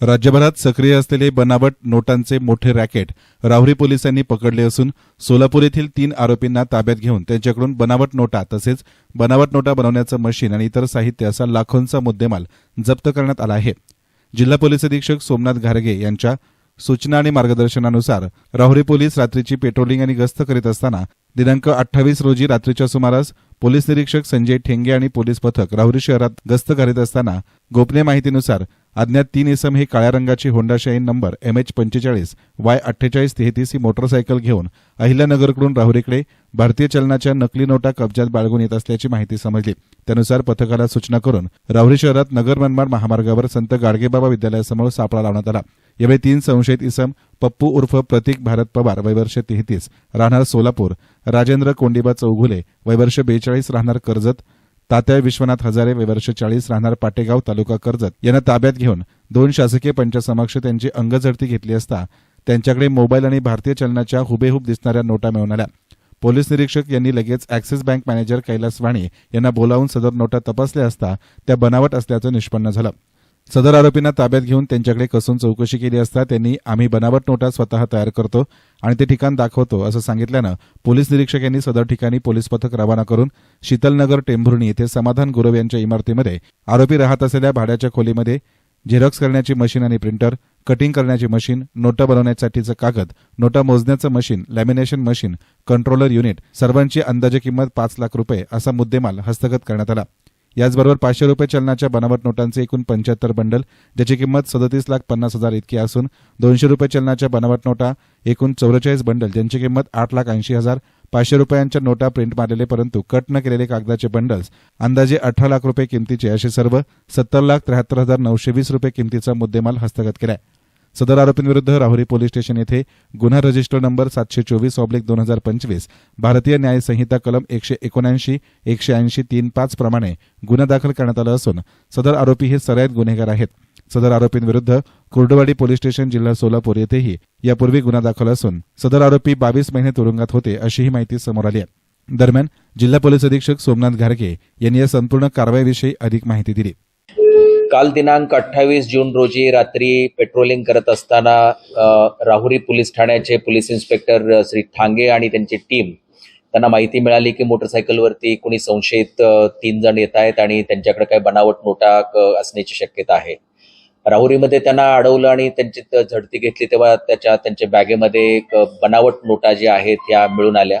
राज्यभरात सक्रिय असलेले बनावट नोटांचे मोठे रॅकेट राहुरी पोलिसांनी पकडले असून सोलापूर येथील तीन आरोपींना ताब्यात घेऊन त्यांच्याकडून बनावट नोटा तसेच बनावट नोटा बनवण्याचं मशीन आणि इतर साहित्य असा लाखोंचा मुद्देमाल जप्त करण्यात आला आहे. जिल्हा पोलीस अधीक्षक सोमनाथ घारगे यांच्या सूचना आणि मार्गदर्शनानुसार राहुरी पोलीस रात्रीची पेट्रोलिंग आणि गस्त करीत असताना दिनांक अठ्ठावीस रोजी रात्रीच्या सुमारास पोलीस निरीक्षक संजय ठेंगे आणि पोलीस पथक राहुरी शहरात गस्त करीत असताना गोपनीय माहितीनुसार अज्ञात तीन इसम ही काळ्या रंगाची Honda Shine number M H पंचेचाळीस वाय अठ्ठेचाळीस तेहतीस ही मोटरसायकल घेऊन अहिल्यानगरकडून राहुरीकडे भारतीय चलनाच्या नकली नोटा कब्जात बाळगून येत असल्याची माहिती समजली. त्यानुसार पथकाला सूचना करून राहुरी शहरात नगर मनमाड महामार्गावर संत गाडगेबाबा विद्यालयासमोर सापळा लावण्यात आला. यावेळी तीन संशयित इसम पप्पू उर्फ प्रतीक भारत पवार वैवर्ष तेहतीस राहणार सोलापूर राजेंद्र कोंडिबा चौघुले वैवर्ष बेचाळीस राहणार कर्जत तात्या विश्वनाथ हजारे वर्ष चाळीस राहणार पाटेगाव तालुका कर्जत. यांना ताब्यात घेऊन दोन शासकीय पंचासमक्ष त्यांची अंगझडती घेतली असता त्यांच्याकडे मोबाईल आणि भारतीय चलनाच्या हुबेहूब दिसणाऱ्या नोटा मिळून आल्या. पोलीस निरीक्षक यांनी लगेच Axis bank manager Kailas Wani यांना बोलावून सदर नोटा तपासल्या असता त्या बनावट असल्याचं निष्पन्न झालं. सदर आरोपींना ताब्यात घेऊन त्यांच्याकडे कसून चौकशी केली असता त्यांनी आम्ही बनावट नोटा स्वतः तयार करतो आणि ते ठिकाण दाखवतो असं सांगितल्यानं पोलीस निरीक्षक यांनी सदर ठिकाणी पोलीस पथक रवाना करून शीतलनगर टेंभुर्णी येथे समाधान गुरव यांच्या इमारतीमध्ये आरोपी राहत असलेल्या भाड्याच्या खोलीमध्ये झेरॉक्स करण्याची मशीन आणि प्रिंटर कटिंग करण्याची मशीन नोटा बनवण्यासाठीचं कागद नोटा मोजण्याचं machine lamination machine controller unit सर्वांची अंदाजे किंमत पाच लाख रुपये असा मुद्देमाल हस्तगत करण्यात आला. याचबरोबर पाचशे रुपये चलनाच्या बनावट नोटांचे एकूण पंच्याहत्तर बंडल ज्याची किंमत सदतीस लाख पन्नास हजार इतकी असून दोनशे रुपये चलनाच्या बनावट नोटा एकूण चौवेचाळीस बंडल ज्यांची किंमत आठ लाख ऐंशी हजार पाचशे रुपयांच्या नोटा प्रिंट मारलेले परंतु कट न केलेले कागदाचे बंडल्स अंदाजे अठरा लाख रुपये किमतीचे असे सर्व सत्तर लाख त्र्याहत्तर हजार नऊशे वीस रुपये किमतीचा मुद्देमाल हस्तगत केलाय. सदर आरोपींविरुद्ध राहुरी पोलीस स्टेशन येथे गुन्हा रजिस्टर नंबर सातशे चोवीस ऑब्लिक दोन हजार पंचवीस भारतीय न्याय संहिता कलम एकशे एकोणऐंशी एकशे ऐंशी तीन पाच प्रमाणे गुन्हा दाखल करण्यात आला असून सदर आरोपी हे सराईत गुन्हेगार आहेत. सदर आरोपींविरुद्ध कुर्डवाडी पोलीस स्टेशन जिल्हा सोलापूर येथेही यापूर्वी गुन्हा दाखल असून सदर आरोपी बावीस महिने तुरुंगात होते अशीही माहिती समोर आली आहे. दरम्यान जिल्हा पोलीस अधीक्षक सोमनाथ घारगे यांनी या संपूर्ण कारवाईविषयी अधिक माहिती दिली. काल दिनांक अठ्ठावीस जून रोजी रात्री पेट्रोलिंग करत असताना राहुरी पोलीस ठाण्याचे पोलीस इन्स्पेक्टर श्री ठांगे आणि त्यांची टीम त्यांना माहिती मिळाली की मोटरसायकलवरती कुणी संशयित तीन जण येत आहेत आणि त्यांच्याकडे काही बनावट नोटा असण्याची शक्यता आहे. राहुरीमध्ये त्यांना अडवलं आणि त्यांची झडती घेतली तेव्हा त्याच्या त्यांच्या बॅगेमध्ये एक बनावट नोटा ज्या आहेत त्या मिळून आल्या.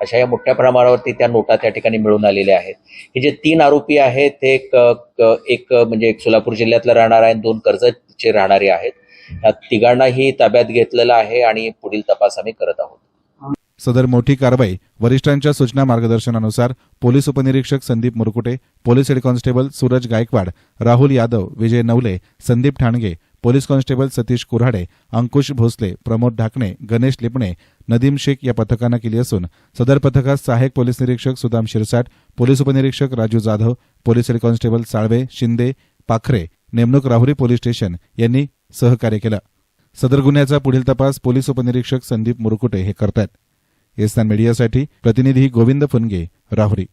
अशा या मोठ्या प्रमाणावरती त्या नोटा त्या ठिकाणी मिळून आलेल्या आहेत. हे जे तीन आरोपी आहेत ते एक क- एक म्हणजे एक सोलापूर जिल्ह्यातला राहणार आहे आणि दोन कर्जतचे राहणारे आहेत. या तिघांनाही ताब्यात घेतलेलं आहे आणि पुढील तपास आम्ही करत आहोत. सदर मोठी कारवाई वरिष्ठांच्या सूचना मार्गदर्शनानुसार पोलीस उपनिरीक्षक Sandeep Murkute police head constable Suraj Gaikwad Rahul Yadav Vijay Navale Sandeep Thange police constable Satish Kurhade Ankush Bhosale Pramod Dhakane Ganesh Lipane Nadeem Shaikh या पथकानं केली असून सदर पथकात सहाय्यक पोलीस निरीक्षक सुदाम शिरसाट पोलीस उपनिरीक्षक Raju Jadhav police head constable Salve Shinde Pakhare नेमणूक राहुरी पोलीस स्टेशन यांनी सहकार्य केलं. सदर गुन्ह्याचा पुढील तपास पोलीस उपनिरीक्षक संदीप मुरकुटे हे करतायत. एस्तान मीडियासाठी प्रतिनिधी गोविंद फुनगे राहुरी.